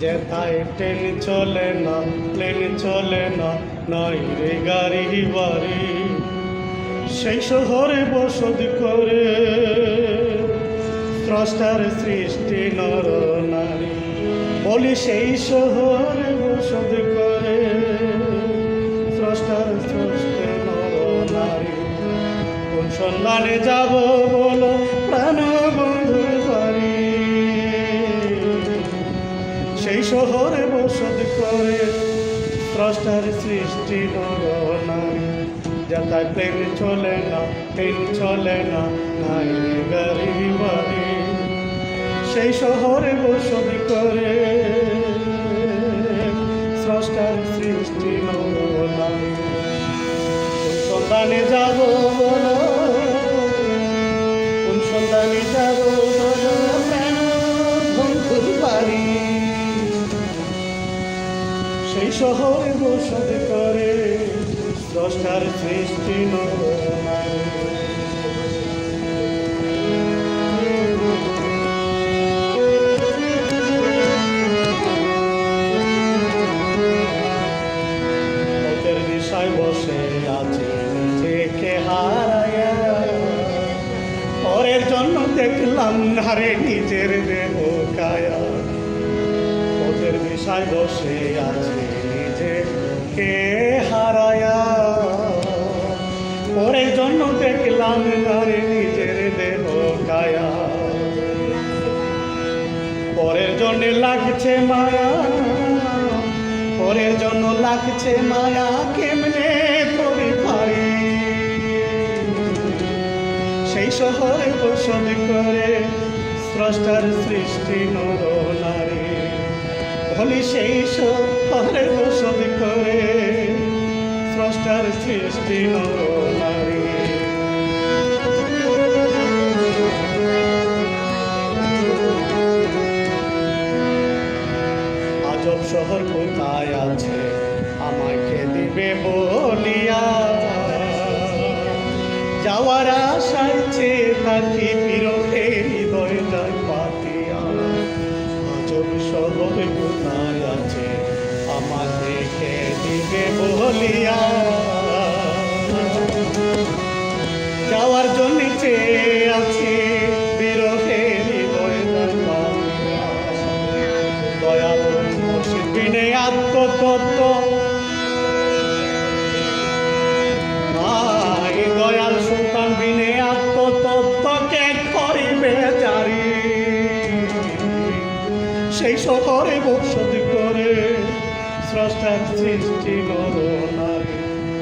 যেথায় ট্রেন চলে না প্লেন চলে না নাই রে গাড়ি বাড়ি সেই শহরে বসত করে স্রষ্টার সৃষ্টি নর নারী বলি সেই শহরে বসত করে স্রষ্টার সৃষ্টি নর নারী কোন সন্ধানে যাব শহরে বসত করে। স্রষ্টার সৃষ্টি নর যাতায় প্লেন চলে না ট্রেন চলে না, নাই রে গাড়ি বাড়ি সেই শহরে বসত করে। স্রষ্টার সৃষ্টি নর সন্ধানে যাব বলো। সেই শহরে বসত করে, স্রষ্টার সৃষ্টি পথের বসে আছে, নিজেকে হারায়া। পরের দেখলাম নারে নিজের দেহ কায়া। পথের দিশায় বসে আছে নিজেকে হারায়া? পরের জন্য দেখলাম নারে নিজের দেহ কায়া। পরের জন্য লাগছে মায়া, পরের জন্য লাগছে মায়া, কেমনে করে পারি? সেই শহরে বসত করে স্রষ্টার সৃষ্টি নর নারী। বলি সেই শহরে বসত করে। স্রষ্টার সৃষ্টি নর। আজব শহর কোথায় আছে? আমাকে দিবে বলিয়া। যাওয়ার আশায় চেয়ে কোথায় আছে আমাদেরকে দিবে বলিয়া। যাওয়ার জন্য চেয়ে আছে বিরহে দয়া বিনে আত্মতত্ত্ব শহরে বসত করে, স্রষ্টার সৃষ্টি নর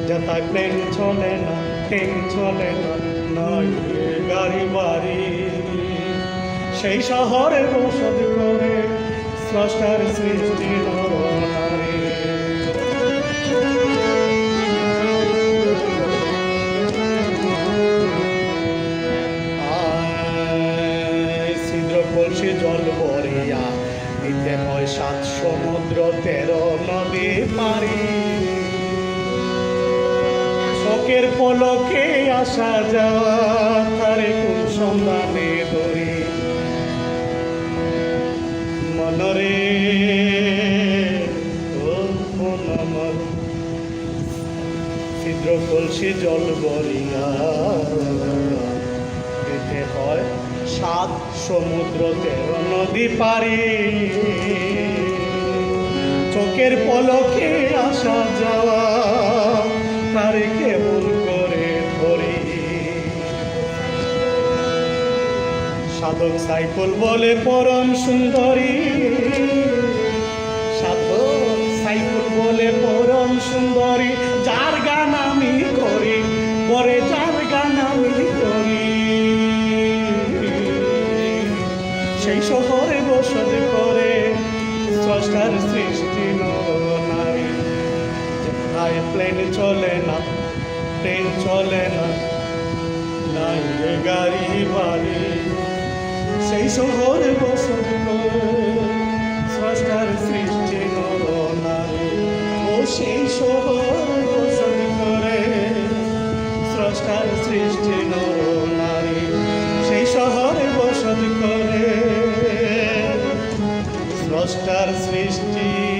যথা প্লেন চলে না, ট্রেন চলে না গাড়ি বাড়ি। সেই শহরে বসত করে, স্রষ্টার সৃষ্টি নর জল ভরিয়া হয় সাত সমুদ্র তেরো নদী পারি শোকের পলকে আসা যাওয়া কোন সন্ধানে ধরি। মনরে মন ছিদ্র কলসি জল বরিয়া হয়। সাত সমুদ্র তেরো নদী পারি চোখের পলকে আসা যাওয়া, তারে কেমন করে ধরি। সাধক সাইকেল বলে, পরম সুন্দরী। বলে, পরম সুন্দরী। যার গান আমি করি, পরে যার গান আমি করি। সেই শহরে বসত করে, স্রষ্টার সৃষ্টি নারী যেথায় প্লেন চলে না ট্রেন চলে না, নাই রে গাড়ি বাড়ি। সেই শহরে বসত করে, স্রষ্টার সৃষ্টি নারী ও সেই শহরে তার সৃষ্টি